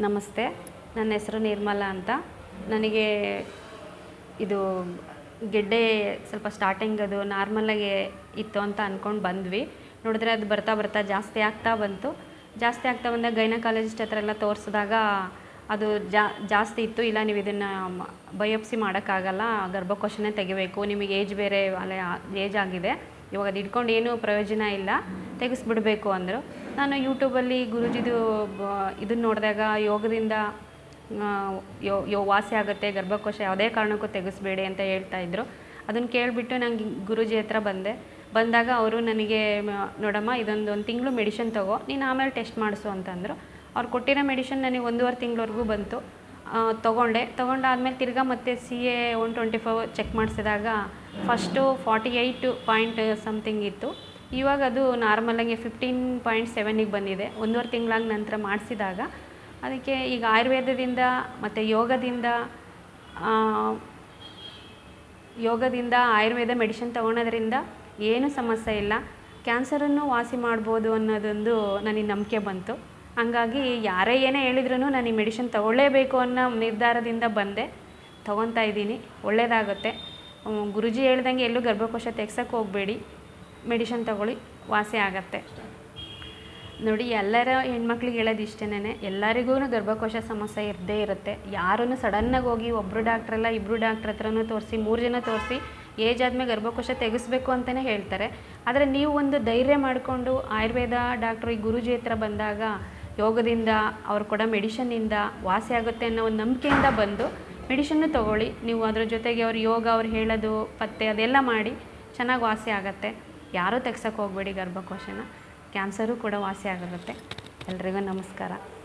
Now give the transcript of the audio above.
ನಮಸ್ತೆ. ನನ್ನ ಹೆಸರು ನಿರ್ಮಲಾ ಅಂತ. ನನಗೆ ಇದು ಗೆಡ್ಡೆ ಸ್ವಲ್ಪ ಸ್ಟಾರ್ಟಿಂಗ್ ಅದು ನಾರ್ಮಲಾಗಿ ಇತ್ತು ಅಂತ ಅಂದ್ಕೊಂಡು ಬಂದ್ವಿ. ನೋಡಿದ್ರೆ ಅದು ಬರ್ತಾ ಬರ್ತಾ ಜಾಸ್ತಿ ಆಗ್ತಾ ಬಂತು. ಜಾಸ್ತಿ ಆಗ್ತಾ ಬಂದಾಗ ಗೈನಕಾಲಜಿಸ್ಟ್ ಹತ್ರ ಎಲ್ಲ ತೋರಿಸಿದಾಗ ಅದು ಜಾಸ್ತಿ ಇತ್ತು. ಇಲ್ಲ, ನೀವು ಇದನ್ನು ಬಯೋಪ್ಸಿ ಮಾಡೋಕ್ಕಾಗಲ್ಲ. ಗರ್ಭಕೋಶನೇ ತೆಗಿಬೇಕು. ನಿಮಗೆ ಏಜ್ ಬೇರೆ ಅಲ್ಲೇ ಏಜ್ ಆಗಿದೆ. ಇವಾಗ ಅದು ಇಟ್ಕೊಂಡು ಏನೂ ಪ್ರಯೋಜನ ಇಲ್ಲ. ತೆಗೆಸ್ಬಿಡಬೇಕು ಅಂದರು. ನಾನು ಯೂಟ್ಯೂಬಲ್ಲಿ ಗುರುಜಿದು ಇದನ್ನು ನೋಡಿದಾಗ ಯೋಗದಿಂದ ಯೋ ಯೋ, ವಾಸಿ ಆಗುತ್ತೆ. ಗರ್ಭಕೋಶ ಯಾವುದೇ ಕಾರಣಕ್ಕೂ ತೆಗೆಸ್ಬೇಡಿ ಅಂತ ಹೇಳ್ತಾ ಇದ್ರು. ಅದನ್ನು ಕೇಳಿಬಿಟ್ಟು ನಂಗೆ ಗುರುಜಿ ಹತ್ರ ಬಂದೆ. ಬಂದಾಗ ಅವರು ನನಗೆ ನೋಡಮ್ಮ ಇದೊಂದು ಒಂದು ತಿಂಗಳು ಮೆಡಿಷನ್ ತಗೋ. ನೀನು ಆಮೇಲೆ ಟೆಸ್ಟ್ ಮಾಡಿಸು ಅಂತಂದರು. ಅವ್ರು ಕೊಟ್ಟಿರೋ ಮೆಡಿಷನ್ ನನಗೆ ಒಂದೂವರೆ ತಿಂಗಳವರೆಗೂ ಬಂತು. ತೊಗೊಂಡೆ. ತೊಗೊಂಡಾದ್ಮೇಲೆ ತಿರ್ಗಾ ಮತ್ತೆ C A one twenty four check ಮಾಡಿಸಿದಾಗ first forty eight point something ಇತ್ತು. ಇವಾಗ ಅದು ನಾರ್ಮಲಾಗಿ ಫಿಫ್ಟೀನ್ ಪಾಯಿಂಟ್ ಸೆವೆನಿಗೆ ಬಂದಿದೆ. ಒಂದೂವರೆ ತಿಂಗಳಾಗ ನಂತರ ಮಾಡಿಸಿದಾಗ ಅದಕ್ಕೆ ಈಗ ಆಯುರ್ವೇದದಿಂದ ಮತ್ತು ಯೋಗದಿಂದ ಯೋಗದಿಂದ ಆಯುರ್ವೇದ ಮೆಡಿಷನ್ ತೊಗೊಳೋದ್ರಿಂದ ಏನೂ ಸಮಸ್ಯೆ ಇಲ್ಲ. ಕ್ಯಾನ್ಸರನ್ನು ವಾಸಿ ಮಾಡ್ಬೋದು ಅನ್ನೋದೊಂದು ನನಗೆ ನಂಬಿಕೆ ಬಂತು. ಹಂಗಾಗಿ ಯಾರೇ ಏನೇ ಹೇಳಿದ್ರು ನಾನು ಈ ಮೆಡಿಷನ್ ತಗೊಳ್ಳೇಬೇಕು ಅನ್ನೋ ನಿರ್ಧಾರದಿಂದ ಬಂದೆ. ತೊಗೊತಾ ಇದ್ದೀನಿ. ಒಳ್ಳೆಯದಾಗುತ್ತೆ ಗುರುಜಿ ಹೇಳ್ದಂಗೆ ಎಲ್ಲೂ ಗರ್ಭಕೋಶ ತೆಗ್ಸೋಕ್ಕೆ ಹೋಗಬೇಡಿ. ಮೆಡಿಷನ್ ತಗೊಳ್ಳಿ. ವಾಸಿ ಆಗತ್ತೆ. ನೋಡಿ, ಎಲ್ಲರ ಹೆಣ್ಮಕ್ಳಿಗೆ ಹೇಳೋದು ಇಷ್ಟೇನೆ ಎಲ್ಲರಿಗೂ ಗರ್ಭಕೋಶ ಸಮಸ್ಯೆ ಇರದೇ ಇರುತ್ತೆ. ಯಾರೂ ಸಡನ್ನಾಗಿ ಹೋಗಿ ಒಬ್ಬರು ಡಾಕ್ಟ್ರಲ್ಲ ಇಬ್ಬರು ಡಾಕ್ಟ್ರ್ ಹತ್ರನೂ ತೋರಿಸಿ, ಮೂರು ಜನ ತೋರಿಸಿ, ಏಜ್ ಆದಮೇಲೆ ಗರ್ಭಕೋಶ ತೆಗೆಸ್ಬೇಕು ಅಂತಲೇ ಹೇಳ್ತಾರೆ. ಆದರೆ ನೀವು ಒಂದು ಧೈರ್ಯ ಮಾಡಿಕೊಂಡು ಆಯುರ್ವೇದ ಡಾಕ್ಟ್ರು ಈ ಗುರುಜಿ ಹತ್ರ ಬಂದಾಗ ಯೋಗದಿಂದ, ಅವ್ರು ಕೊಡೋ ಮೆಡಿಷನ್ನಿಂದ ವಾಸಿ ಆಗುತ್ತೆ ಅನ್ನೋ ಒಂದು ನಂಬಿಕೆಯಿಂದ ಬಂದು ಮೆಡಿಷನ್ನು ತೊಗೊಳ್ಳಿ. ನೀವು ಅದ್ರ ಜೊತೆಗೆ ಅವ್ರು ಯೋಗ, ಅವ್ರು ಹೇಳೋದು, ಪತ್ತೆ ಅದೆಲ್ಲ ಮಾಡಿ ಚೆನ್ನಾಗಿ ವಾಸಿ ಆಗುತ್ತೆ. ಯಾರೂ ತೆಗ್ಸೋಕ್ಕೆ ಹೋಗಬೇಡಿ ಗರ್ಭಕೋಶನ. ಕ್ಯಾನ್ಸರು ಕೂಡ ವಾಸಿ ಆಗಿರುತ್ತೆ ಎಲ್ರಿಗೂ ನಮಸ್ಕಾರ.